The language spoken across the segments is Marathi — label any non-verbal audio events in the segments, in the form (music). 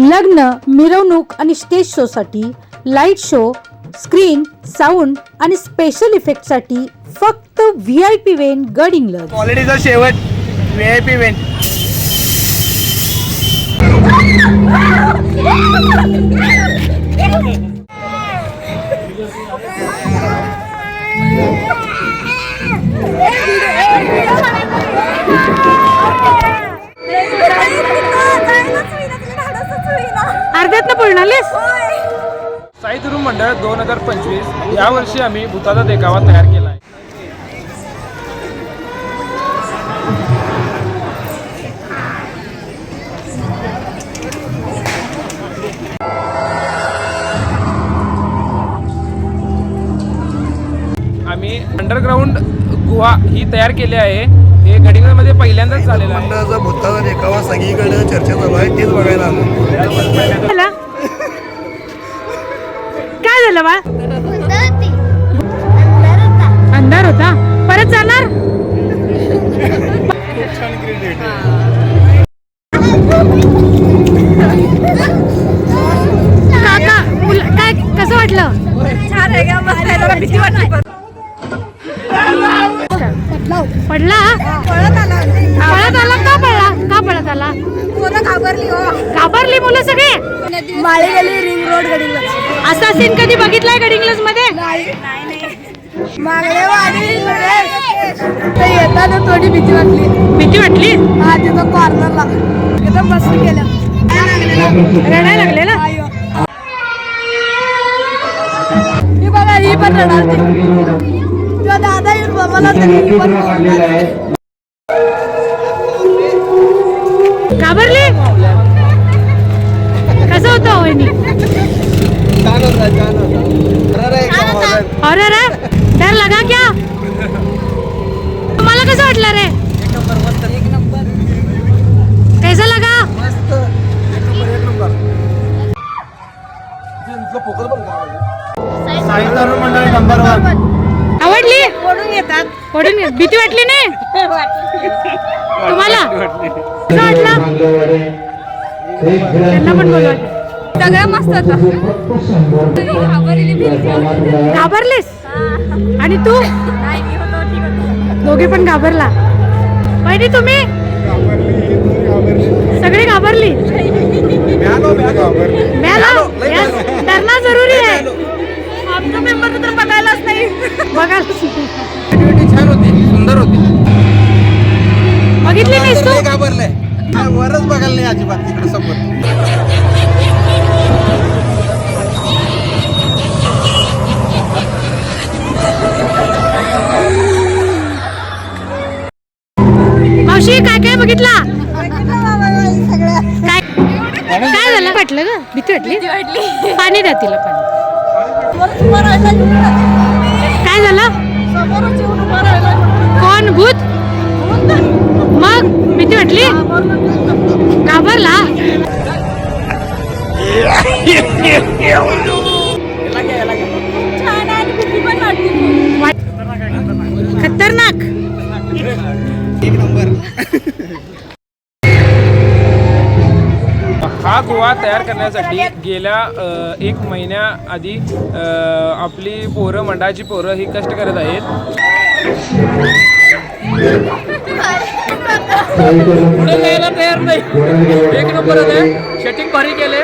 लग्न मिरवणूक आणि स्टेज शोसाठी लाइट शो स्क्रीन साऊंड आणि स्पेशल इफेक्टसाठी फक्त व्ही आय पी वेन गड इंग्लज क्वालिटीचा शेवट व्ही आय पी अर्ध्यात हजार पंचवीस यावर्षी आम्ही भूताचा देखावा तयार केला आहे. आम्ही अंडरग्राऊंड गुहा ही तयार केली आहे. हे गडिंगमध्ये पहिल्यांदाच झालेलं आहे. भूताचा देखावा सगळीकडे चर्चा चालू आहे तेच बघायला आलो. झाला बा अंधार होता. परत जाणार? काका मुल- काय कसं वाटलं? छान आहे का मस्त आहे. जरा भीती वाटली पण. पडला? पळत आला पळत आला का पळला का पळत आला पोरं घाबरली हो. घाबरली मुलं सगळे? माळी गेली रिंग रोड गडीला असा सीन कधी बघितलाय गडिंग्लजमध्ये येताना थोडी भीती वाटली. भीती वाटली? हा तिथं कॉर्नरला एकदम मस्त केलं रडायला लागले ना ही बघा ही पण रडालती किंवा दादा येऊन मला घाबरली? कसं होतं वहिनी? अरे रे डर लगा क्या? तुम्हाला कसं वाटलं रे? कैसा लगा? नंबर वन आवडली? पडून येतात. पडून. भीती वाटली नाही? तुम्हाला? त्यांना पण बोलवा. सगळं मस्त होतं. घाबरलीस? आणि तू? नाही मी होतो ठीक होतो दोघे पण घाबरला. वहिनी तुम्ही? सगळी घाबरली? मिळालो जरुरी आहे. आमचं मेंबर तर बघायलाच नाही. बघा छान होती सुंदर होती. नाहीस तू घाबरलंय. काय वरच बघायला नाही अजिबात तिकडे समोर. मावशी काय काय बघितला? काय काय झालं? वाटलं ग? भीती वाटली? वाटली. पाणी द्या तिला पाणी. काय झालं? कोण? भूत? भीती वाटली? घाबरला खतरनाक. हा गोवा तयार करण्यासाठी गेल्या अ, एक महिन्या आधी आपली पोरं मंडळाची पोरं ही कष्ट करत आहेत. पुढे तयार नाही. एक नंबर होते सेटिंग भारी केले.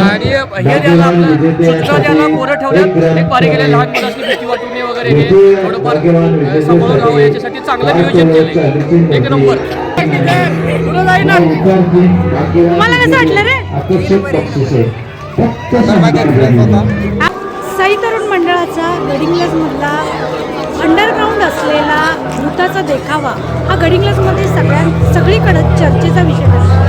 आणि हे द्यायला आपलं सूचना द्यायला पोरं ठेवल्यात एक भारी केले. लहान मुलांची भीती वाटू नये वगैरे हे. थोडंफार सांभाळून राहावं याच्यासाठी चांगलं नियोजन केलंय एक नंबर. पुढे जाईना तुम्हाला कसं वाटलं रे? साई तरुण मंडळाचा गडिंग्लजमधला अंडरग्राऊंड असलेला भूताचा देखावा हा गडिंग्लजमध्ये सगळ्यां सगळीकडं चर्चेचा विषय आहे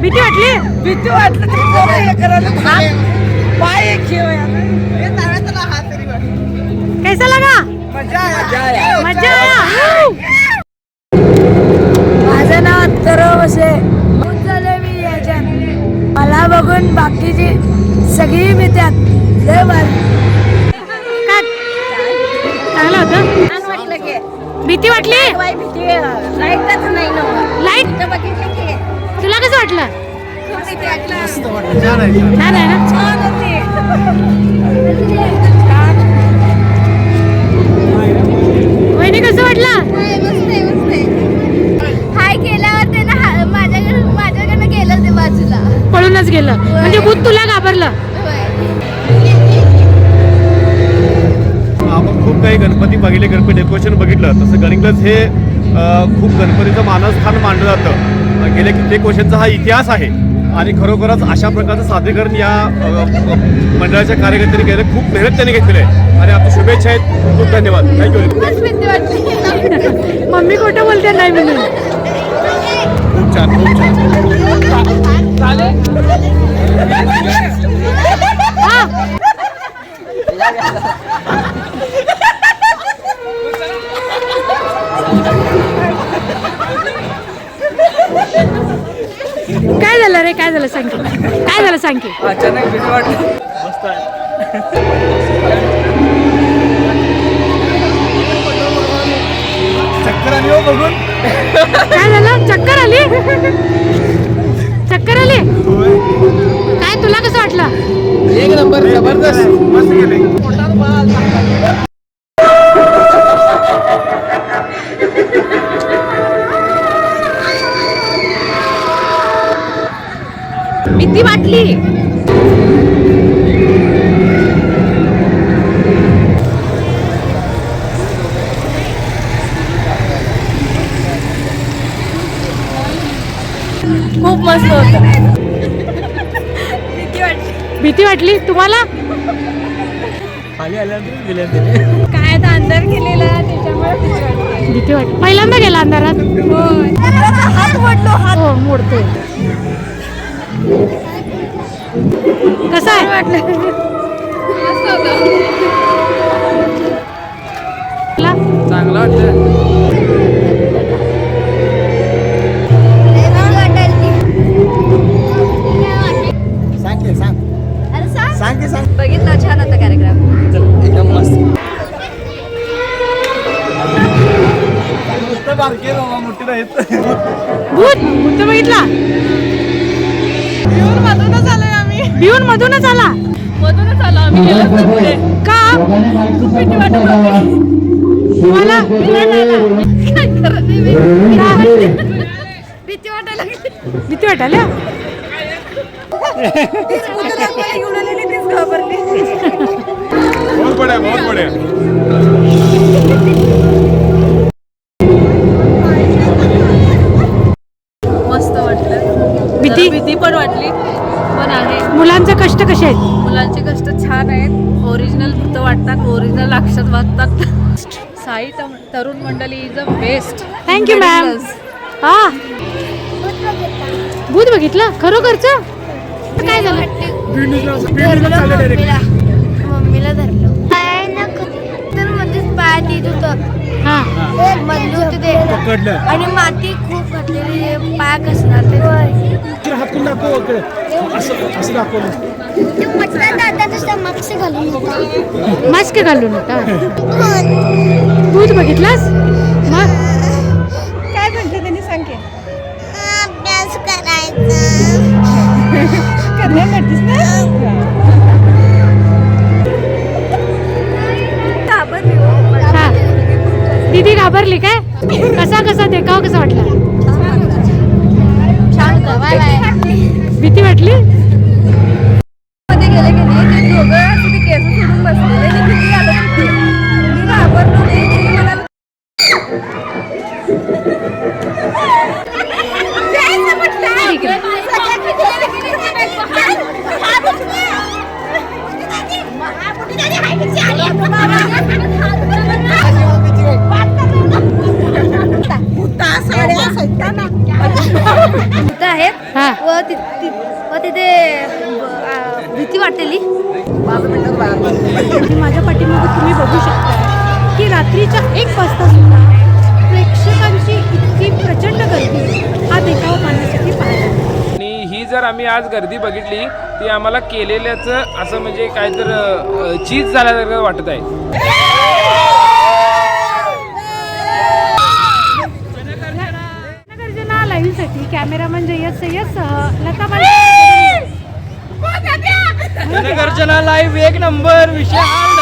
भीती वाटली? भीती वाटलं पाय हे. कैसा लगा? मजा आया. मजा आया. माझं नाव अत्तरव असे. झाले मी याच्यात मला बघून बाकीची सगळी मी त्यात लय भारी काय? चांगलं होतं? छान वाटलं की. भीती वाटली? बाई भीती लाईटच नाही लाइट? बघितलं की तुला कसं वाटलं? खूप छान आहे ना? छान होती वहिनी कसं वाटलं? हाय केल्यावर हा- माझ्याकडे माझ्याकडनं गेलं ते बाजूला. पळूनच गेलं. म्हणजे भूत तुला घाबरलं. आपण खूप काही गणपती बघितले गणपती डेकोरेशन बघितलं. तसं गणितच हे खूप गणपतीचं मानस्थान मानलं जातं. गेल्या कित्येक वर्षांचा हा इतिहास आहे. आणि खरोखरच अशा प्रकारचं सादरीकरण या मंडळाच्या कार्यकर्त्यांनी केलं. खूप मेहनत त्यांनी घेतलेली आहे. आणि आपल्या शुभेच्छा आहेत. खूप धन्यवाद. थँक्यू मम्मी खोटं बोलते नाही म्हणून. खूप छान खूप छान. काय झालं सांग की अचानक भीती वाटली. चक्कर हो बघून. काय झालं? चक्कर आली? चक्कर आली? काय तुला कसं वाटलं? एक नंबर जबरदस्त. मस्त गेले भीती वाटली. खूप मस्त होतं. भीती वाटली. तुम्हाला? काय आता अंधार केलेला त्याच्यामुळे भीती वाटली. भीती वाटली. पहिल्यांदा गेला अंधारात? हात मोडलो हात. हो मोडतोय. कसं आहे? वाटलं चांगलं वाटलं बघितलं छान होता कार्यक्रम. एकदम मस्त. भूत भूत बघितला? भिवून मधूनच आला. मधूनच आलो. आम्ही पुढे. का? खूप भीती वाटत होती. तुम्हाला काय करत नाही मी. का? भीती वाटायला लागली. भीती वाटायला (laughs) घेऊन आलेली तीच घाबरली तरुण मंडळी is a best thank you ma'am हा. भूत बघितलं? खरोखरचं? काय झालं? मम्मीला धरलं पाय ना तर मध्येच पायात येत होतं हा. मधलं होतं ते. आणि माती खूप घातलेली पाया कसणार ते. घालून होता मास्क घालून होता भूत बघितलास? मग काय म्हटलं त्यांनी? सांग की. अभ्यास करायचा. करणार म्हटलीस ना? हा. दीदी घाबरली काय? कसा कसा देखाव कसा वाटला? छान बाय बाय भीती वाटली? आहेत हा. व ति- ति- व तिथे अ, भीती वाटलेली आणि माझ्या पाठीमागे तुम्ही बघू शकता की रात्रीच्या एक वाजता सुद्धा प्रेक्षकांची इतकी प्रचंड गर्दी हा देखावा पाहण्यासाठी मिळते. आणि ही जर आम्ही आज गर्दी बघितली ती आम्हाला केलेल्याचं असं म्हणजे काय तर चीज झाल्यासारखं वाटत आहे जनगर्जना लाईव्हसाठी कॅमेरामन जय्यद सय्यदसह लता बाल जनगर्जना लाईव्ह एक नंबर विषय